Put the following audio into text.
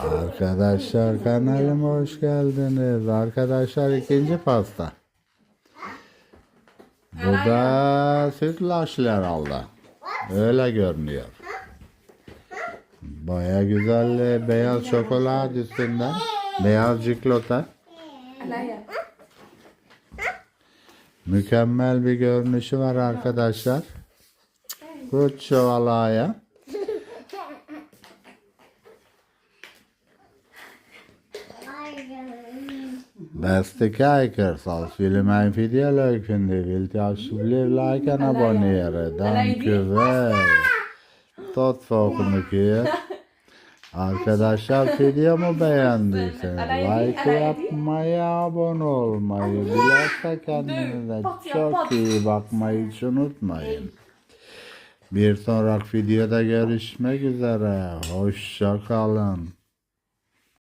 Arkadaşlar kanalıma hoş geldiniz. Arkadaşlar ikinci pasta. Bu da sütlaçlar aldı. Öyle görünüyor. Baya güzel beyaz çokolat üstünden. Beyaz çikolata. Mükemmel bir görünüşü var arkadaşlar. Kucho alaya. Jullie mijn video leuk vinden, wilt u alsjeblieft like en abonneren. Dank u wel. Tot keer. Arkadaşlar videomu beğendiyseniz like yapmayı, abone olmayı, bilhassa kendinize çok iyi bakmayı hiç unutmayın. Bir sonraki videoda görüşmek üzere. Hoşça kalın.